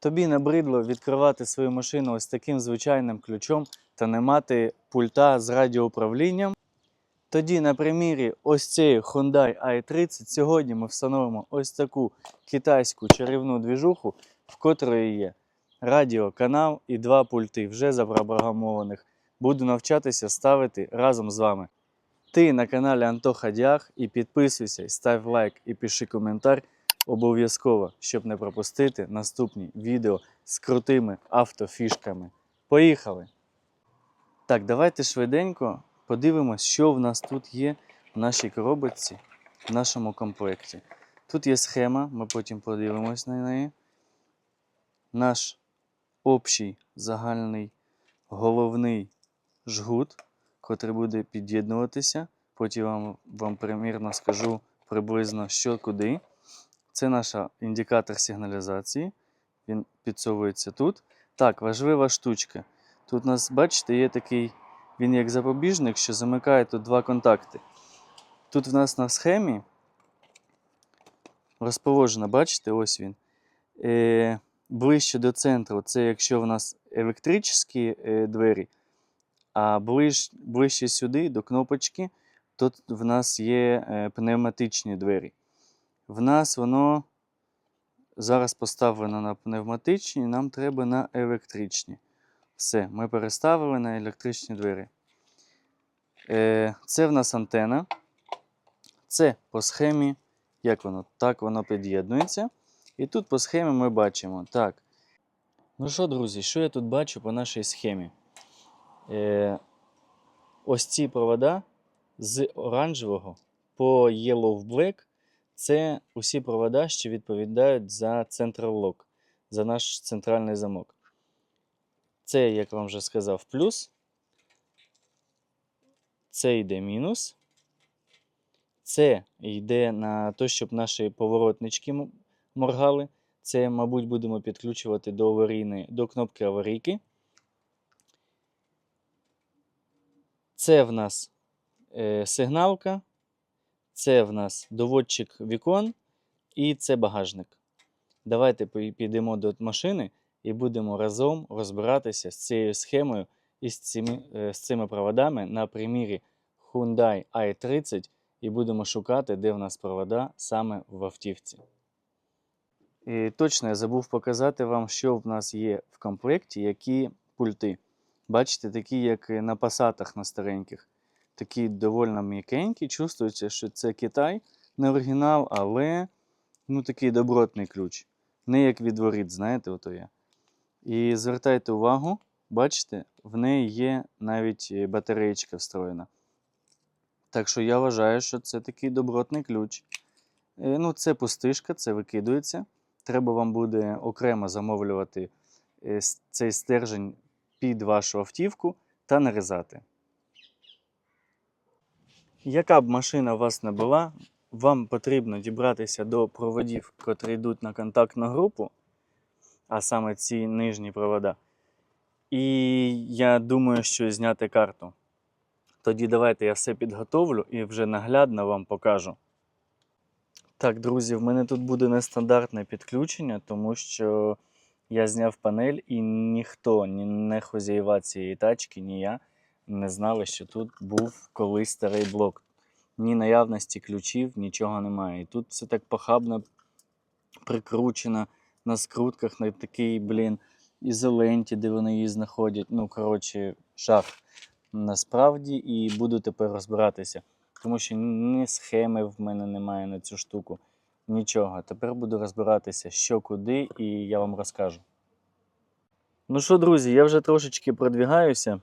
Тобі набридло відкривати свою машину ось таким звичайним ключом та не мати пульта з радіоуправлінням. Тоді на примірі ось цієї Hyundai i30 сьогодні ми встановимо ось таку китайську чарівну двіжуху, в котрої є радіоканал і два пульти вже запрограмованих. Буду навчатися ставити разом з вами. Ти на каналі Антоха Діах і підписуйся, і став лайк і пиши коментар обов'язково, щоб не пропустити наступні відео з крутими автофішками. Поїхали! Так, давайте швиденько подивимось, що в нас тут є в нашій коробочці, в нашому комплекті. Тут є схема, ми потім подивимось на неї. Наш общий загальний головний жгут, котрий буде під'єднуватися. Потім вам, вам примірно скажу приблизно що куди. Це наш індикатор сигналізації. Він підсовується тут. Так, важлива штучка. Тут у нас, бачите, є такий, він як запобіжник, що замикає тут два контакти. Тут в нас на схемі розположено, бачите, ось він. Е, ближче до центру це якщо в нас електричні е, двері, а ближ, ближче сюди до кнопочки, тут в нас є е, пневматичні двері. В нас воно зараз поставлено на пневматичні, нам треба на електричні. Все, ми переставили на електричні двері. Е, це в нас антена. Це по схемі, як воно? Так воно під'єднується. І тут по схемі ми бачимо. Так. Ну що, друзі, що я тут бачу по нашій схемі? Е, ось ці провода з оранжевого по Yellow Black це усі провода, що відповідають за Lock, за наш центральний замок. Це, як вам вже сказав, плюс. Це йде мінус. Це йде на те, щоб наші поворотнички моргали. Це, мабуть, будемо підключувати до аварійної, до кнопки аварійки. Це в нас е, сигналка. Це в нас доводчик вікон і це багажник. Давайте підемо до машини і будемо разом розбиратися з цією схемою і з цими, е, з цими проводами на примірі Hyundai i30 і будемо шукати, де в нас провода саме в автівці. І точно я забув показати вам, що в нас є в комплекті, які пульти. Бачите, такі, як на пасатах на стареньких. Такі доволі м'якенькі. Чувствується, що це Китай, не оригінал, але ну, такий добротний ключ. Не як від воріт, знаєте, ото є. І звертайте увагу, бачите, в неї є навіть е, батареєчка встроєна. Так що я вважаю, що це такий добротний ключ. Е, Ну, це пустишка, це викидується. Треба вам буде окремо замовлювати е, цей стержень під вашу автівку та нарізати. Яка б машина у вас не була, вам потрібно дібратися до проводів, котрі йдуть на контактну групу, а саме ці нижні провода. І я думаю, що зняти карту. Тоді давайте я все підготовлю і вже наглядно вам покажу. Так, друзі, в мене тут буде нестандартне підключення, тому що я зняв панель і ніхто, ні не хозяєва цієї тачки, ні я не знали, що тут був колись старий блок. Ні наявності ключів, нічого немає. І тут все так похабно прикручено на скрутках, на такий, блін, ізоленті, де вони її знаходять. Ну, коротше, жах. Насправді, і буду тепер розбиратися. Тому що ні схеми в мене немає на цю штуку, нічого. Тепер буду розбиратися, що куди, і я вам розкажу. Ну що, друзі, я вже трошечки продвігаюся.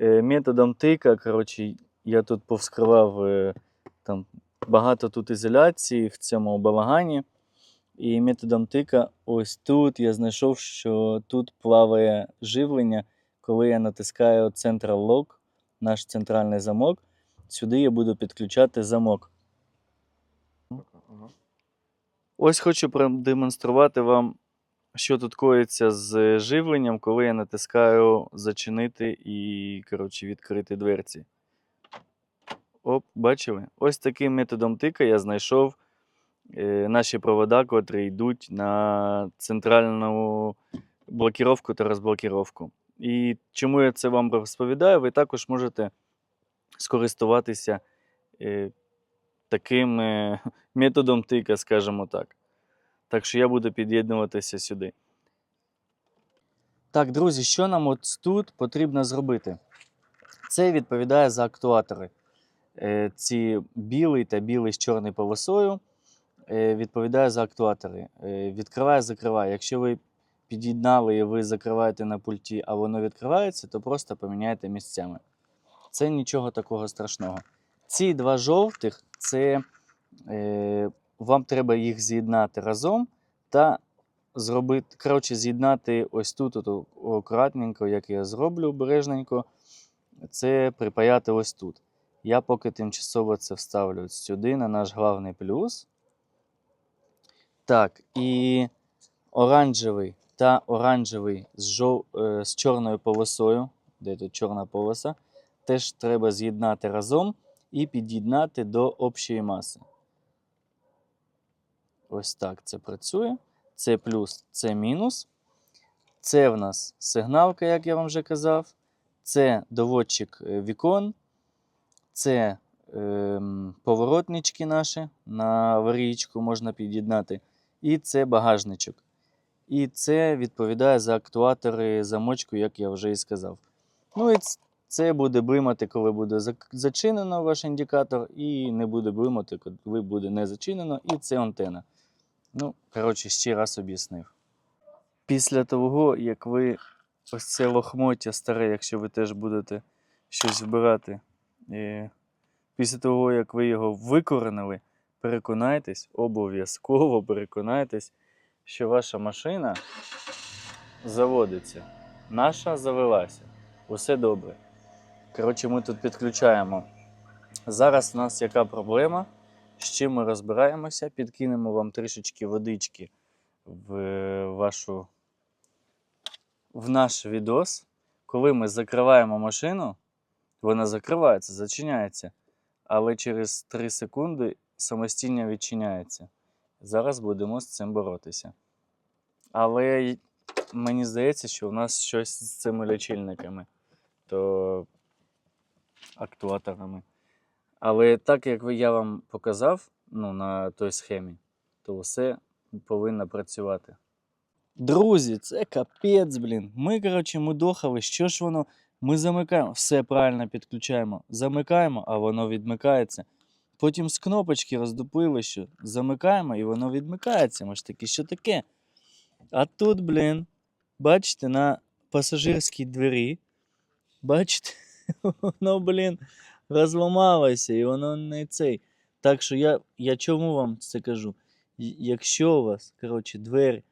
Е, методом тика, коротше, я тут повскривав е, там, багато тут ізоляції в цьому балагані. І методом тика, ось тут я знайшов, що тут плаває живлення, коли я натискаю Central Lock, наш центральний замок. Сюди я буду підключати замок. Ось хочу продемонструвати вам, що тут коїться з живленням, коли я натискаю зачинити і коротше, відкрити дверці. Оп, бачили? Ось таким методом тика я знайшов е, наші провода, котрі йдуть на центральну блокіровку та розблокіровку. І чому я це вам розповідаю, ви також можете скористуватися е, таким е, методом тика, скажімо так. Так що я буду під'єднуватися сюди. Так, друзі, що нам от тут потрібно зробити? Це відповідає за актуатори. Е, Ці білий та білий з чорною полосою е, відповідає за актуатори. Е, Відкриває, закриває. Якщо ви під'єднали і ви закриваєте на пульті, а воно відкривається, то просто поміняйте місцями. Це нічого такого страшного. Ці два жовтих це вам треба їх з'єднати разом та зробити, коротше, з'єднати ось тут, от, акуратненько, як я зроблю обережненько, це припаяти ось тут. Я поки тимчасово це вставлю сюди на наш главний плюс. Так, і оранжевий та оранжевий з, жов... е, з чорною полосою, де тут чорна полоса, теж треба з'єднати разом і під'єднати до общої маси. Ось так це працює. Це плюс, це мінус. Це в нас сигналка, як я вам вже казав. Це доводчик е, вікон. Це ем, поворотнички наші на аварійку можна під'єднати. І це багажничок. І це відповідає за актуатори замочку, як я вже і сказав. Ну і це буде блимати, коли буде зачинено ваш індикатор, і не буде блимати, коли буде не зачинено, і це антена. Ну, коротше, ще раз об'яснив. Після того, як ви ось це лохмоття старе, якщо ви теж будете щось вбирати, і після того, як ви його викоренили, переконайтесь, обов'язково переконайтесь, що ваша машина заводиться. Наша завелася. Усе добре. Коротше, ми тут підключаємо. Зараз у нас яка проблема? З чим ми розбираємося? Підкинемо вам трішечки водички в вашу в наш відос. Коли ми закриваємо машину, вона закривається, зачиняється, але через 3 секунди самостійно відчиняється. Зараз будемо з цим боротися. Але мені здається, що у нас щось з цими лічильниками, то актуаторами. Але так як я вам показав ну, на той схемі, то все повинно працювати. Друзі, це капець, блін. Ми, коротше, мудохали, що ж воно. Ми замикаємо, все правильно підключаємо. Замикаємо, а воно відмикається. Потім з кнопочки роздупили, що замикаємо, і воно відмикається. Ми ж таки, що таке? А тут, блін, бачите, на пасажирській двері, бачите, воно, блін, розламалося, і воно не цей. Так що я, я чому вам це кажу? Якщо у вас, коротше, двері,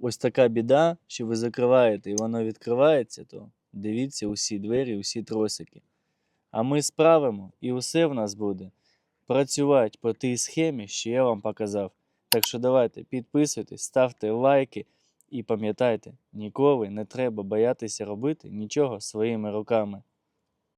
ось така біда, що ви закриваєте і воно відкривається, то дивіться усі двері, усі тросики. А ми справимо, і усе в нас буде працювати по тій схемі, що я вам показав. Так що давайте підписуйтесь, ставте лайки і пам'ятайте, ніколи не треба боятися робити нічого своїми руками.